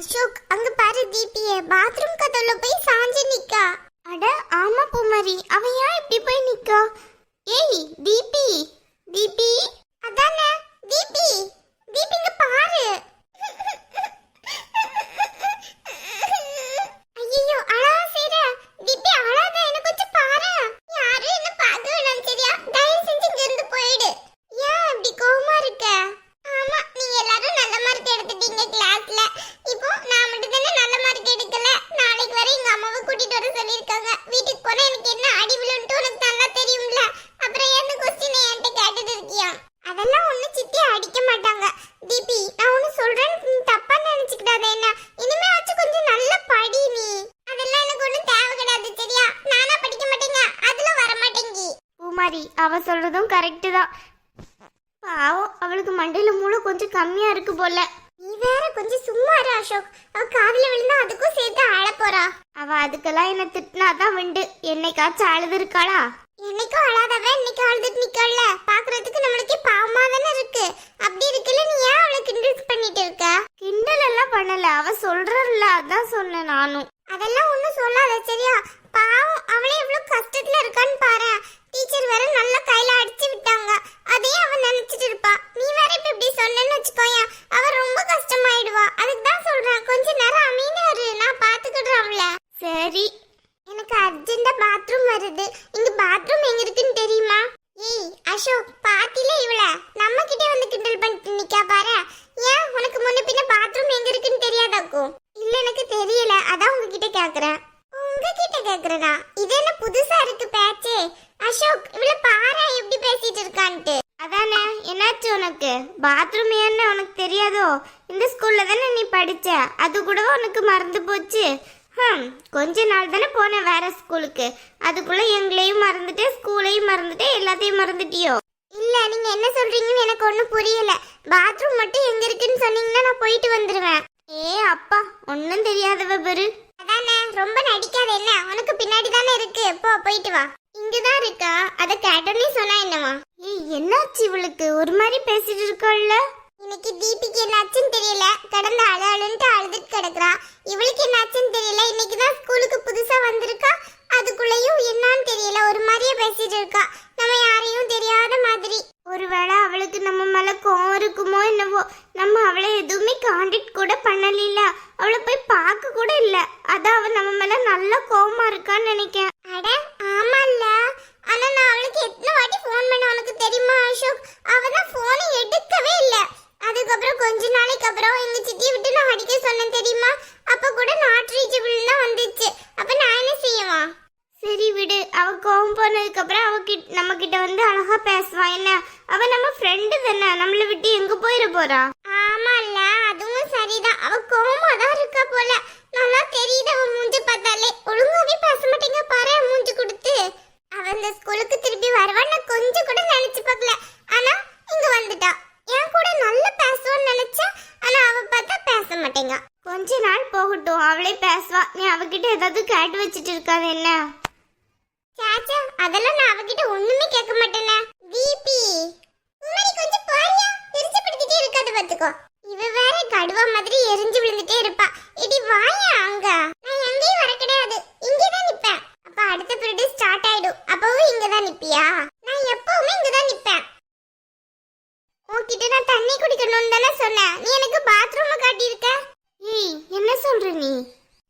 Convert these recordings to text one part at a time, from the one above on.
அசோக் அங்க பாரு தீபிய. பாத்ரூம் கதவுல போய் சாஞ்சு நிக்கா. அட ஆமா பூமாரி. அவ ஏன் இப்படி போய் நிக்கா? ஏய் தீபி. தீபி. அதானே? தீபி. தீபிங்க பாரு ஐயோ அழாத செய்ற தீபி அழாத என்ன கொஞ்சம் பாரு யாரும் என்ன பார்க்க வேணாம் சரியா தயவு செஞ்சு இங்க இருந்து போயிடு ஏன் இப்படி கோவமா இருக்க ஆமா நீங்க எல்லாரும் நல்ல மார்க் எடுத்துட்டீங்க கிளாஸ்ல இப்போ நான் மட்டும் தானே நல்ல மார்க் எடுக்கல நாளைக்கு வரை எங்க அம்மாவை கூட்டிட்டு வர சொல்லியிருக்காங்க வீட்டுக்கு போனா எனக்கு என்ன அடி விழுன்ட்டு உனக்கு நல்லா தெரியும்ல அப்புறம் என்ன கொஸ்டின் என்கிட்ட கேட்டுட்டு இருக்கியா அதெல்லாம் ஒண்ணு சித்தி அடிக்க மாட்டாங்க தீபி நான் ஒண்ணு சொல்றேன் நீ தப்பா நினைச்சுக்கிடாத என்ன இனிமே வச்சு கொஞ்சம் நல்ல படி நீ அதெல்லாம் எனக்கு ஒண்ணும் தேவை கிடையாது சரியா நானா படிக்க மாட்டேங்க அதுல வர மாட்டேங்கி பூமாரி அவ சொல்றதும் கரெக்ட் தான். பாவம் அவளுக்கு மண்டையில மூளை கொஞ்சம் கம்மியா இருக்கு போல. நீ வேற கொஞ்சம் சும்மா இரு அசோக். அவ காதுல விழுந்தா அதுக்கும் சேர்த்து ஆள போறா. அவ அதுக்கெல்லாம் என்ன திட்டினாதான் விண்டு என்னைக்காச்சும் அழுது இருக்காளா என்னைக்கும் அழாதவ இன்னைக்கு அழுதுட்டு நிக்கல பாக்குறதுக்கு நம்மளுக்கு பாவமா தானே இருக்கு. அப்படி இருக்குல்ல நீ ஏன் அவளை கிண்டல் பண்ணிட்டு இருக்க? கிண்டல் எல்லாம் பண்ணல. அவ சொல்றல அதான் சொன்னேன் நானும். அதெல்லாம் ஒண்ணும் சொல்லாத சரியா? பாவம் அவளே எவ்வளவு கஷ்டத்துல இருக்கான்னு பாரு. டீச்சர் வேற நல்ல கையில அடிச்சு விட்டாங்க. அதையும் அவ நினைச்சிட்டு இருப்பா. நீ வேற இப்ப இப்படி சொன்னேன்னு வச்சுக்கோயா அவ ரொம்ப கஷ்டமாயிடுவா. அதுக்கு தான் சொல்றேன். கொஞ்ச நேரம் அமைதியா இரு. நான் பாத்துக்கிடுறேன் அவள. சரி. எனக்கு அர்ஜென்ட்டா பாத்ரூம் வருது. இங்க பாத்ரூம் எங்க இருக்குன்னு தெரியுமா? ஏய் அசோக் பாத்தில இவள? நம்ம கிட்டே வந்து கிண்டல் பண்ணிட்டு நிக்கா பாரு. ஏன்? உனக்கு முன்ன பின்ன பாத்ரூம் எங்க இருக்குன்னு தெரியாதாக்கும்? இல்ல எனக்கு தெரியல. அதான் உங்ககிட்ட கேக்குறேன். கேக்குறதா? இது என்ன புதுசா இருக்கு பேச்சே? அசோக் இவள பாரு எப்படி பேசிட்டு இருக்கான்ட்டு? அதானே என்னாச்சு உனக்கு? பாத்ரூம் ஏன்னு உனக்கு தெரியாதோ? இந்த ஸ்கூல்ல தானே நீ படிச்ச? அது கூடவா உனக்கு மறந்து போச்சு? ஹம் கொஞ்ச நாள் தானே போனேன் வேற ஸ்கூலுக்கு அதுக்குள்ள எங்களையும் மறந்துட்டு ஸ்கூலையும் மறந்துட்டு எல்லாத்தையும் மறந்துட்டியோ? இல்ல நீங்க என்ன சொல்றீங்கன்னு எனக்கு ஒண்ணும் புரியல. பாத்ரூம் மட்டும் எங்க இருக்குன்னு சொன்னீங்கன்னா நான் போயிட்டு வந்துருவேன். ஏ அப்பா ஒன்னும் தெரியாதவ பெரு. அதானே ரொம்ப நடிக்காத என்ன? முன்னாடி தானே இருக்கு. போ போயிட்டு வா. இங்கதான் இருக்கா? அத கேட்டோன்னே சொன்னா என்னவா? ஏய் என்னாச்சு இவளுக்கு? ஒரு மாதிரி பேசிட்டு இருக்கோம்ல இன்னைக்கு தீபிக்கு என்னாச்சுன்னு தெரியல. கடந்த அழு அழுன்ட்டு அழுதுட்டு கிடக்குறா. இவளுக்கு என்னாச்சுன்னு தெரியல. இன்னைக்கு தான் ஸ்கூலுக்கு புதுசா வந்திருக்கா. அதுக்குள்ளேயும் என்னன்னு தெரியல. ஒரு மாதிரியே பேசிட்டு இருக்கா. நம்ம யாரையும் தெரியாத மாதிரி. ஒருவேளை அவளுக்கு நம்ம மேல கோவம் இருக்குமோ என்னவோ நம்ம அவளை எதுவுமே காண்டாக்ட் கூட பண்ணல அவளை போய் பார்க்க கூட இல்ல. அதான் அவ நம்ம மேல நல்ல கோவமா இருக்கான்னு நினைக்கிறேன். அட ஆமால்ல. ஆனா நான் அவளுக்கு எத்தனை வாட்டி ஃபோன் பண்ண உனக்கு தெரியுமா அசோக்? அவ தான் எடுக்கவே இல்ல. அதுக்கப்புறம் கொஞ்ச நாளைக்கு அப்புறம் எங்க சித்தியை விட்டு நான் அடிக்க சொன்னேன் தெரியுமா? அப்ப கூட நாட் ரீச்சபிள் தான் வந்துச்சு. அப்ப நான் என்ன செய்யவா சரி விடு. அவ கோவம் போனதுக்கு அப்புறம் அவ கிட்ட நம்ம கிட்ட வந்து அழகா பேசுவா. என்ன? அவ நம்ம ஃப்ரெண்டு தானே. நம்மள விட்டு எங்க போயிட போறா? ஆமால அதுவும் சரிதான். அவ கோவமா தான் இருக்கா போல. நல்லா தெரியுது அவ மூஞ்சி பார்த்தாலே. ஒழுங்காவே பேச மாட்டேங்க. பாரு மூஞ்சி கொடுத்து. அவ இந்த ஸ்கூலுக்கு திருப்பி வருவான்னு கொஞ்சம் கூட நினைச்சு பார்க்கல. ஆனா இங்க வந்துட்டா. என் கூட நல்லா பேசுவான்னு நினைச்சா ஆனா அவ பார்த்தா பேச மாட்டேங்க. கொஞ்ச நாள் போகட்டும். அவளே பேசுவா. நீ அவகிட்ட ஏதாவது கேட்டு வச்சிட்டு இருக்காது என்ன? சாச்சா அதெல்லாம் நான் அவகிட்ட ஒண்ணுமே கேட்க மாட்டேனே. தீபி உமரி கொஞ்சம் பாரியா எரிச்சு பிடிச்சிட்டே இருக்காது பாத்துக்கோ இவ வேற கடுவா மாதிரி எரிஞ்சு விழுந்துட்டே இருப்பா. இடி வாயா அங்க. நான் எங்கேயும் வர கிடையாது. இங்கே தான் நிப்பேன் அப்ப அடுத்த பீரியட் ஸ்டார்ட் ஆயிடும் அப்பவும் இங்க தான் நிப்பியா நான் எப்பவுமே இங்க தான் நிப்பேன் உன்கிட்ட நான் தண்ணி குடிக்கணும்னு தானே சொன்னேன் நீ எனக்கு பாத்ரூம் காட்டியிருக்க ஏய் என்ன சொல்ற நீ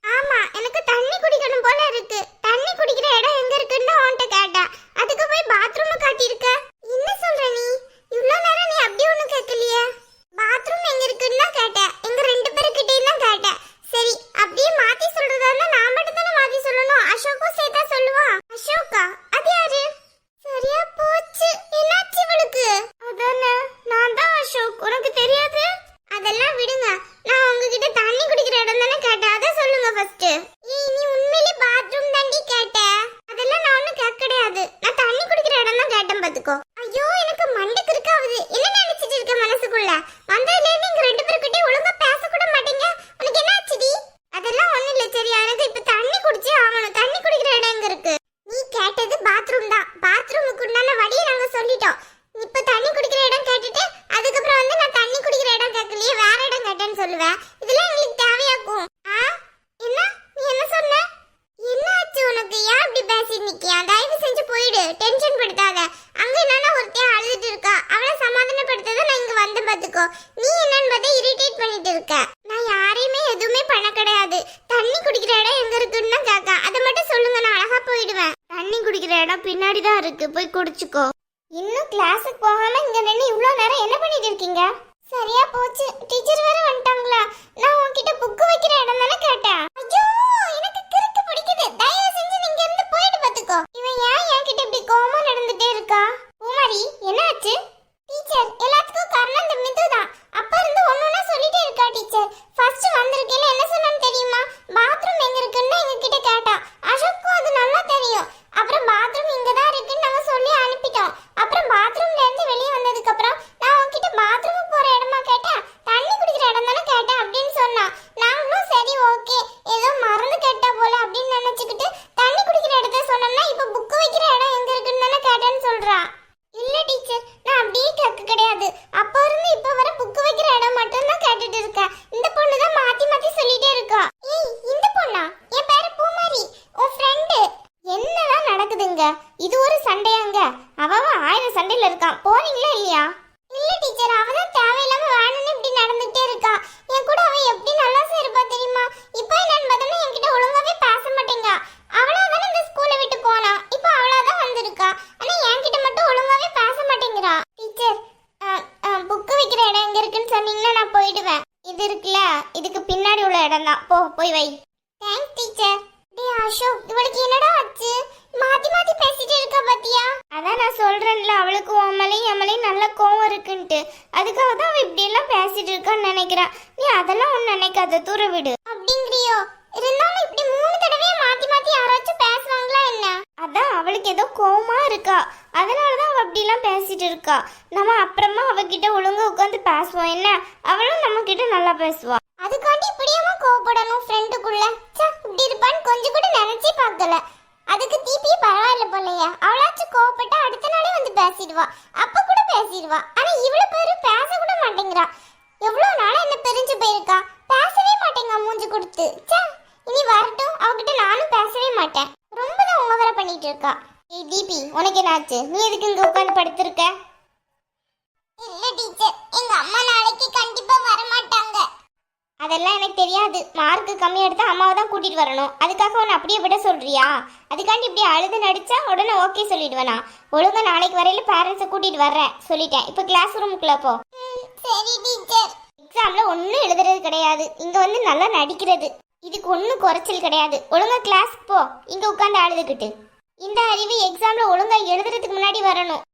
ஆமா எனக்கு தண்ணி குடிக்கணும் போல இருக்கு தண்ணி குடிக்கிற இடம் எங்க இருக்குன்னு உன்கிட்ட கேட்டேன் அதுக்கு போய் பாத்ரூம் காட்டியிருக்க என்ன சொல்ற நீ இவ்ளோ நேரம் நீ அப்படி ஒண்ணும் கேட்கலையே பாத்ரூம் எங்க இருக்குன்னு தான் கேட்டேன் எங்க ரெண்டு பேருக்கிட்டையும் தான் கேட்டேன் சரி அப்படியே மாத்தி சொல்றதா இருந்தா நான் மட்டும் தானே மாத்தி சொல்லணும் அசோக்கும் சேர்த்தா சொல்லுவான் அசோகா அது யாரு சரியா போச்சு என்னாச்சு இவளுக்கு அதானே நான் தான் அசோக் உனக்கு தெரியாது அதெல்லாம் விடுங்க நான் உங்ககிட்ட தண்ணி குடிக்கிற இடம் தானே கேட்டேன் அதை சொல்லுங்க ஃபர்ஸ்ட் ஏய் நீ உண்மையிலே பாத்ரூம் தாண்டி இருக்கு. போய் குடிச்சுக்கோ. இன்னும் கிளாஸுக்கு போகாம இங்க நின்று இவ்வளோ நேரம் என்ன பண்ணிட்டு இருக்கீங்க? சரியா போச்சு. டீச்சர் வேற வந்துட்டாங்களா? நான் உன்கிட்ட புக்கு வைக்கிற இடம் தானே கேட்டேன். ஐயோ எனக்கு கிறுக்கு பிடிக்குது. தயவு செஞ்சு நீங்க இருந்து போயிட்டு பாத்துக்கோ இவன் ஏன் என்கிட்ட இப்படி கோவமா நடந்துட்டே இருக்கா பூமாரி என்னாச்சு டீச்சர் எல்லாத்துக்கும் காரணம் இந்த மிது தான் அப்ப இருந்து ஒன்னொன்னா சொல்லிட்டே இருக்கா டீச்சர் ஃபர்ஸ்ட் வந்திருக்கேல என்ன சொன்னான்னு தெரியுமா பாத்ரூம் எங்க இருக்குன்னு எங்க கிட்ட கேட்டா அசோக்கும் அது நல்லா தெரியும் அப்புறம் பாத்ரூம் இங்க தான் இருக்குன்னு நாங்க சொல்லி அனுப்பிட்டோம் அப்புறம் பாத்ரூம்ல இருந்து வெளியே வந்ததுக்கு அப்புறம் நான் உன்கிட்ட பாத்ரூம் போற இடமா கேட்டேன் தண்ணி குடிக்கிற இடம் தானே கேட்டேன் அப்படின்னு சொன்னா நாங்களும் சரி ஓகே ஏதோ மறந்து கேட்டா போல அப்படின்னு நினைச்சுக்கிட்டு தண்ணி குடிக்கிற இடத்த சொன்னோம்னா இப்ப புக்கு வைக்கிற இடம் எங்க இருக்குன்னு தானே கேட்டேன்னு சொல்றா. இல்ல டீச்சர் நான் அப்படியே கேட்க கிடையாது. அப்ப இருந்து இப்ப வர புக் வைக்கிற இடம் மட்டும் தான் கேட்டுட்டு இருக்கேன். இந்த பொண்ணு தான் மாத்தி மாத்தி சொல்லிட்டே இருக்கா. ஏய் இந்த பொண்ணா? என் பேரு பூமாரி. உன் ஃப்ரெண்டு என்னதான் நடக்குதுங்க? இது ஒரு சண்டையாங்க. அவன் ஆயிரம் சண்டையில இருக்கான். போறீங்களா இல்லையா? இல்ல டீச்சர் அவன் தான் தேவையில்லாம வேணும்னு இப்படி நடந்துட்டே இருக்கான். என் கூட அவன் எப்படி நல்லா சேருப்பா தெரியுமா? இப்போ என்ன பார்த்தோம்னா என்கிட்ட ஒழுங்காவே பேச மாட்டேங்க அவளா தானே இந்த ஸ்கூலை விட்டு போனா இப்போ அவளா தான் வந்திருக்கா ஆனா என்கிட்ட மட்டும் ஒழுங்காவே பேச மாட்டேங்கிறா டீச்சர் புக்கு வைக்கிற இடம் எங்க இருக்குன்னு சொன்னீங்கன்னா நான் போயிடுவேன் இது இருக்குல்ல இதுக்கு பின்னாடி உள்ள இடம் தான் போ போய் வை. தேங்க்ஸ் டீச்சர் டேய் அசோக் இவளுக்கு என்னடா ஆச்சு? மாத்தி மாத்தி பேசிட்டே இருக்கா பாத்தியா? அதான் நான் சொல்றேன்ல அவளுக்கு உன் மேலேயும் என் மேலேயும் நல்ல கோவம் இருக்குன்ட்டு. அதுக்காக தான் அவ இப்படி எல்லாம் பேசிட்டு இருக்கான்னு நினைக்கிறேன். நீ அதெல்லாம் ஒண்ணு நினைக்காத தூர விடு. அப்படிங்கிறியோ? இருந்தாலும் இப்படி மூணு தடவையா மாத்தி மாத்தி யாராச்சும் பேசுவாங்களா என்ன? அதான் அவளுக்கு ஏதோ கோவமா இருக்கா. அதனால தான் அவ அப்படி எல்லாம் பேசிட்டு இருக்கா. நம்ம அப்புறமா அவகிட்ட ஒழுங்கா உட்காந்து பேசுவோம் என்ன? அவளும் நம்ம கிட்ட நல்லா பேசுவா. அப்ப கூட பேசிடுவா. ஆனா இவ்வளவு பேரு பேச கூட மாட்டேங்கிறா. எவ்வளவு நாளா என்ன பிரிஞ்சு போயிருக்கா? பேசவே மாட்டேங்க மூஞ்சி கொடுத்து. ச்சே இனி வரட்டும். அவகிட்ட நானும் பேசவே மாட்டேன். ரொம்ப தான் ஓவரா பண்ணிட்டு இருக்கா. ஏய் தீபி உனக்கு என்னாச்சு? நீ எதுக்கு இங்க உட்காந்து படுத்திருக்க இல்ல டீச்சர் எங்க அம்மா நாளைக்கு கண்டிப்பா வர மாட்டாங்க அதெல்லாம் எனக்கு தெரியாது. மார்க் கம்மி எடுத்தா அம்மாவை தான் கூட்டிட்டு வரணும். அதுக்காக உன்னை அப்படியே விட சொல்றியா? அதுக்காண்டி இப்படி அழுது நடிச்சா உடனே ஓகே சொல்லிடுவேனா? ஒழுங்கா நாளைக்கு வரையில பேரண்ட்ஸை கூட்டிட்டு வர்றேன். சொல்லிட்டேன். இப்போ கிளாஸ் ரூமுக்குள்ள போ. சரி டீச்சர் எக்ஸாம்ல ஒன்றும் எழுதுறது கிடையாது. இங்க வந்து நல்லா நடிக்கிறது. இதுக்கு ஒன்றும் குறைச்சல் கிடையாது. ஒழுங்கா கிளாஸ்க்கு போ. இங்க உட்காந்து அழுதுகிட்டு. இந்த அறிவு எக்ஸாம்ல ஒழுங்கா எழுதுறதுக்கு முன்னாடி வரணும்.